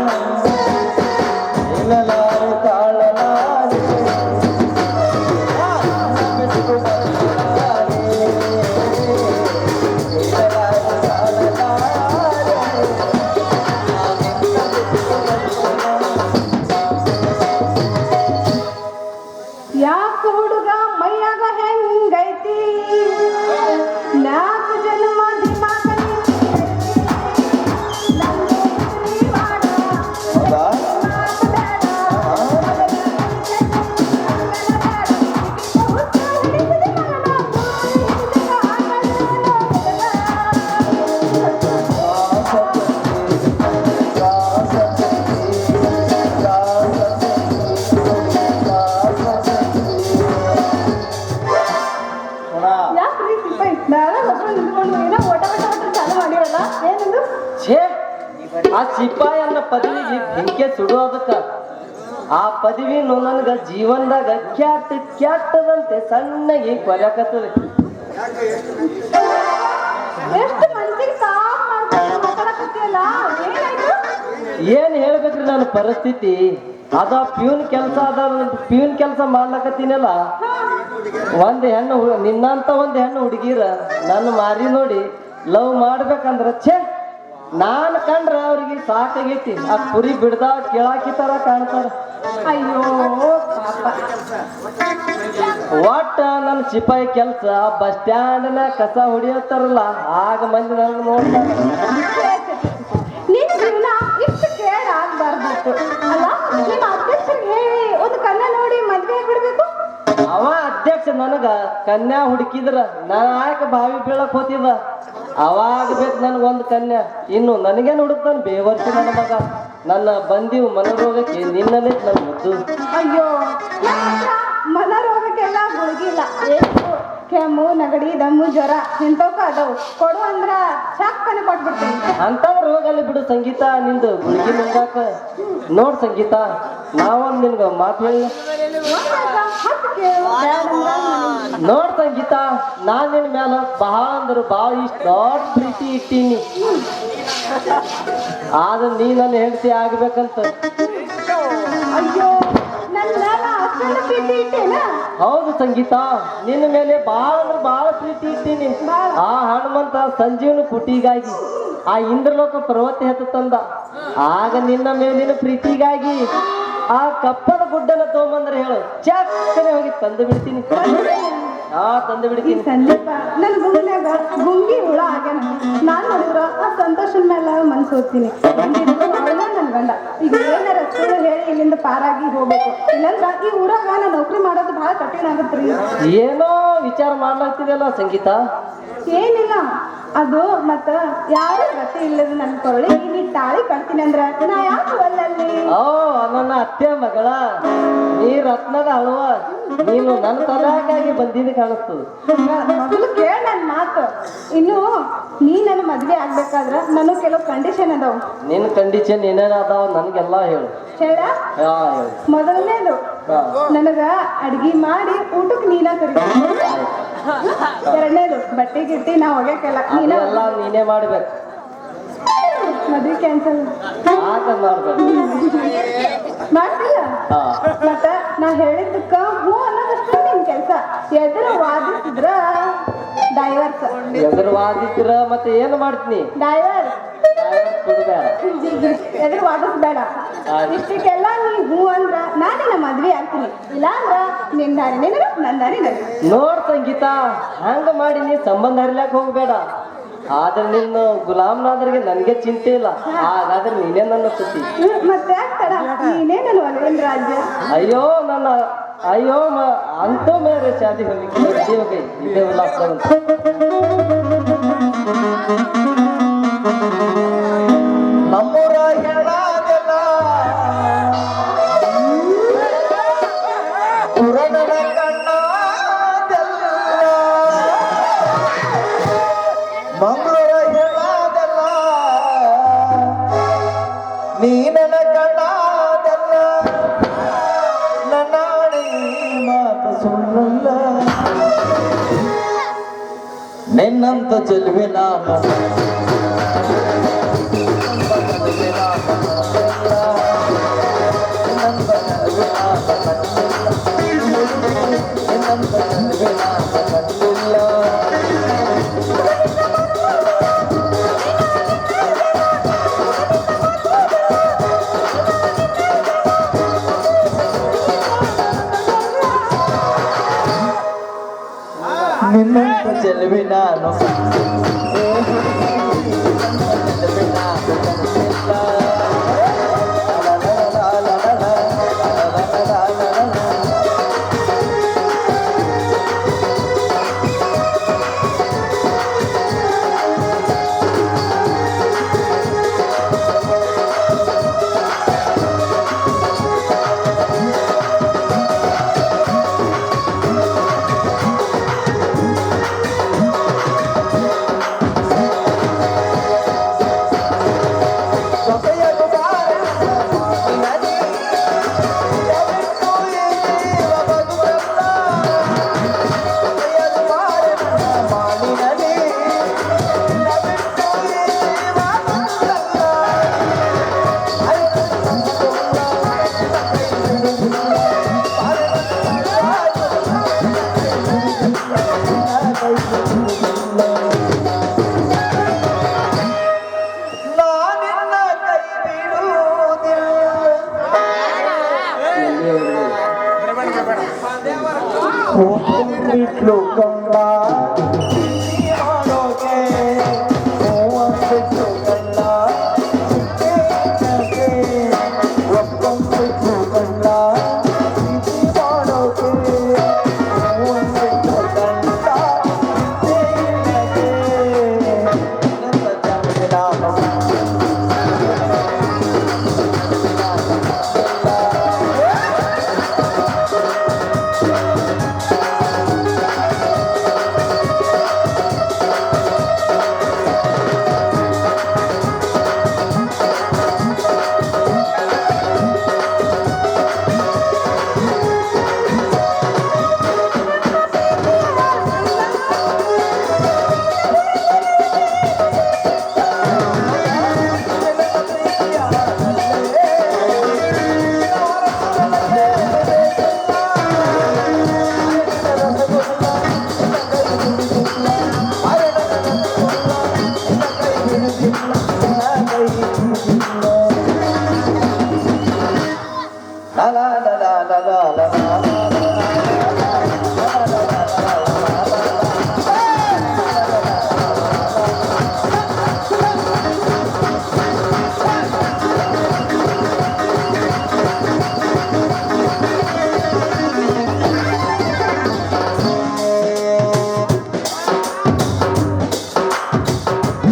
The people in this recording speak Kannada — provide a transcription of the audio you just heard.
Oh. ಆ ಪದವಿನು ನನಗ ಜೀವನದಾಗ ಕ್ಯಾಟ್ ಕ್ಯಾಟದಂತೆ ಸಣ್ಣಗೆ ಕೊಲಕತ್ತದ. ಎಷ್ಟು ಮನ್ಸಿಗೆ ಸಾಫ್ ಮಾಡ್ಕೊಂಡು ಮಾತಾಡಕತ್ತೀಯಲ್ಲ ಏನಾಯ್ತು? ಏನ್ ಹೇಳ್ಬೇಕ್ರಿ ನನ್ನ ಪರಿಸ್ಥಿತಿ? ಅದ ಪ್ಯೂನ್ ಕೆಲಸ ಅದ ಪ್ಯೂನ್ ಕೆಲಸ ಮಾಡ್ಲಕತ್ತೀನಲ್ಲ? ಒಂದ್ ಹೆಣ್ಣು ನಿನ್ನಂತ ಒಂದ್ ಹೆಣ್ಣು ಹುಡುಗಿರ ನನ್ನ ಮಾರಿ ನೋಡಿ ಲವ್ ಮಾಡ್ಬೇಕಂದ್ರ ಛೇ! ನಾನ್ ಕಂಡ್ರ ಅವ್ರಿಗೆ ಸಾಕಾಗೈತಿ ಆ ಕುರಿ ಬಿಡ್ದ ಕೇಳಾಕಿ ತರ ಕಾಣ್ತಾರ. ಅಯ್ಯೋ ಒಟ್ಟ ನನ್ನ ಸಿಪಾಯಿ ಕೆಲ್ಸ ಬಸ್ ಸ್ಟ್ಯಾಂಡ್ನ ಕಸ ಹೊಡಿಯತ್ತಾರಲ್ಲ ಆಗ ಮಂದಿ ನನ್ನ ನೋಡ್ತಾರ. ನನಗ ಕನ್ಯಾ ಹುಡುಕಿದ್ರ ನಾ ಯಾಕೆ ಬಾವಿ ಬೀಳಕ್ ಹೋತಿದ್ದ ಅವಾಗ ಬೇಕು ನನಗೊಂದು ಕನ್ಯಾ. ಇನ್ನು ನನಗೇನು ಹುಡುಕ್ತಾನ? ಬೇವರ್ಸಿ ನನ್ನ ಮಗ. ನನ್ನ ಬಂದಿವು ಮನರೋಗಕ್ಕೆ ನಿನ್ನಲ್ಲೇ ನನ್ನ ಮುದ್ದು. ಅಯ್ಯೋ ಮನೋರೋಗಕ್ಕೆಲ್ಲ ಎಷ್ಟು ಕೆಮ್ಮು ನಗಡಿ ದಮ್ಮು ಜ್ವರ ಇಂಥವಕ್ಕ ಅದಾವು. ಕೊಡು ಅಂದ್ರ ಚಾಕ್ತಾನೆ ಕೊಟ್ಬಿಡ್ತೀನಿ. ರೋಗ ಅಲ್ಲಿ ಬಿಡು ಸಂಗೀತ ನಿಂದು ಗುಳಿಗೆ ಮುಂದಾಕ. ನೋಡ್ ಸಂಗೀತ ನಾವೊಂದ್ ನಿನ್ಗ ಮಾತು ಹೇಳಿ. ನೋಡ್ ಸಂಗೀತ ನಾನ್ ನಿನ್ ಮ್ಯಾಲ ಬಹಳ ಅಂದ್ರೆ ಬಹಳ ಇಷ್ಟ. ದೊಡ್ಡ ಪ್ರೀತಿ ಇಟ್ಟೀನಿ. ಆದ್ರೆ ನೀ ನನ್ನ ಹೆಂಡತಿ ಆಗ್ಬೇಕಂತ. ಹೌದು ಸಂಗೀತ ನಿನ್ನ ಮೇಲೆ ಬಹಳ ಅಂದ್ರೆ ಬಹಳ ಪ್ರೀತಿ ಇಟ್ಟೀನಿ. ಆ ಹನುಮಂತ ಸಂಜೀವನ ಪುಟಿಗಾಗಿ ಆ ಇಂದ್ರಲೋಕ ಪರ್ವತ ಹೆತ್ತ ತಂದ. ಆಗ ನಿನ್ನ ಮೇಲಿನ ಪ್ರೀತಿಗಾಗಿ ಆ ಕಪ್ಪದ ಗುಡ್ಡನ ತಗೊಂಬಂದ್ರೆ ಹೇಳು. ಚಕ್ಕನೆ ಹೋಗಿ ತಂದು ಬಿಡ್ತೀನಿ. ಆ ತಂದು ಬಿಡ್ತೀನಿ. ಸಂದೀಪ ನನ್ನ ಗುಂಗಿ ಹುಳ ಆಗ್ಯಾನ. ನಾನು ನೋಡಿದ್ರ ಆ ಸಂತೋಷದ ಮೇಲೆ ಮನ್ಸು ಅವಳ ಗಂಡ. ಈಗ ಏನಾರ ಸುಳ್ಳು ಹೇಳಿ ಇಲ್ಲಿಂದ ಪಾರಾಗಿ ಹೋಗ್ಬೇಕು. ಇಲ್ಲಂದ್ರ ಈ ಊರಾಗ ನಾ ನೌಕರಿ ಮಾಡೋದು ಬಹಳ ಕಠಿಣ ಆಗತ್ರಿ. ಏನೋ ವಿಚಾರ ಮಾಡ್ಲಾಗ್ತಿದೆಯಲ್ಲ ಸಂಗೀತ? ಏನಿಲ್ಲ. ಅದು ಮತ್ತ ಯಾರು ಗತಿ ಇಲ್ಲದ ನನ್ ಕೊರಳಿ. ನೀ ತಾಳಿ ಕಟ್ತೀನಿ ಅಂದ್ರೆ ನಾ ಯಾಕೆ ಒಲ್ಲಲ್ಲಿ ಓ ನನ್ನ ಅತ್ತೆ ಮಗಳ ನೀ ರತ್ನದ ಅಳುವ ನೀನು ನನ್ನ ತಲಾಕಾಗಿ ಬಂದಿದ್ದು ಕಾಣಿಸ್ತದೆ ಕೇಳ ನನ್ನ ಮಾತು. ಇನ್ನು ನೀ ನನ್ನ ಮದ್ವೆ ಆಗ್ಬೇಕಾದ್ರ ನನಗೆ ಕೆಲವು ಕಂಡೀಷನ್ ಅದಾವ. ನಿನ್ನ ಕಂಡೀಷನ್ ಏನೇನು ಅದಾವ ನನಗೆಲ್ಲ ಹೇಳು. ಹೇಳ? ಮೊದಲನೇದು ನನಗ ಅಡ್ಗಿ ಮಾಡಿ ಊಟಕ್ಕೆ ನೀನ ಕರಿ ಎರಡನೇದು ಬಟ್ಟೆ ಗಿಟ್ಟಿ ನಾ ಒಗ್ಯಾಕಲ್ಲ ನೀನ ಅದೆಲ್ಲ ನೀನೇ ಮಾಡ್ಬೇಕು. ಮದ್ವೆ ಕ್ಯಾನ್ಸಲ್ ಮಾಡ್ಬೇಕು. ಮಾಡ್ತಿಲ್ಲ ಹಾ. ಮತ್ತ ನಾ ಹೇಳಿದ್ದಕ್ಕ ಹ್ಞೂ ಅನ್ನೋದಷ್ಟು ನಿನ್ ಕೆಲ್ಸ. ಎದುರು ವಾದಿಸಿದ್ರ ಡೈವರ್ಸ್ ಎದುರು ವಾದಿಸ್ತಿರ ಮತ್ತೆ ಏನು ಮಾಡ್ತೀನಿ? ಡೈವರ್ ಕೊಡ್ಬೇಡ. ಎದುರು ವಾದಿಸ್ಬೇಡ. ಆಯ್ತು. ಇಷ್ಟಕ್ಕೆಲ್ಲ ನೀ ಹ್ಞೂ ಅಂದ್ರ ನಾನೇ ನಮ್ಮ ಮದ್ವೆ ಆಗ್ತೀನಿ. ಇಲ್ಲ ಅಂದ್ರ ನಿನ್ ದಾರಿ ನಿನಗ ನನ್ ದಾರಿ ನನಗೆ. ನೋಡ್ ಸಂಗೀತ ಹಂಗ ಮಾಡಿ ನೀ ಸಂಬಂಧ ಹರಿಲಾಕ ಹೋಗ್ಬೇಡ. ಆದ್ರೆ ನಿನ್ನ ಗುಲಾಮ್ನಾದ್ರಿಗೆ ನನಗೆ ಚಿಂತೆ ಇಲ್ಲ. ಹಾಗಾದ್ರೆ ನೀನೇ ನನ್ನ ಸುದ್ದಿ ಮತ್ತೆ ನೀನೇ ನನ್ನ ರಾಜ್ಯ ಅಯ್ಯೋ ನನ್ನ ಅಯ್ಯೋ ಅಂತ ಮೇರೆ ಶಾದಿ ಹೋಗಿ ಇದೇ ಉಲ್ಲಾಸ ಮಂಗಳೂರ ಹೇಳಾದೆಲ್ಲ ನೀನನ ಕಣ್ಣಾದೆಲ್ಲ? ನನ್ನಾಡಿ ಮಾತು ಸುಳ್ಳಲ್ಲ? ನಿನ್ನಂತ ಚೆಲುವೆ ನಿನ್ನಂತ ಚೆಲುವಿ ನಾನು కోట్లు కొండ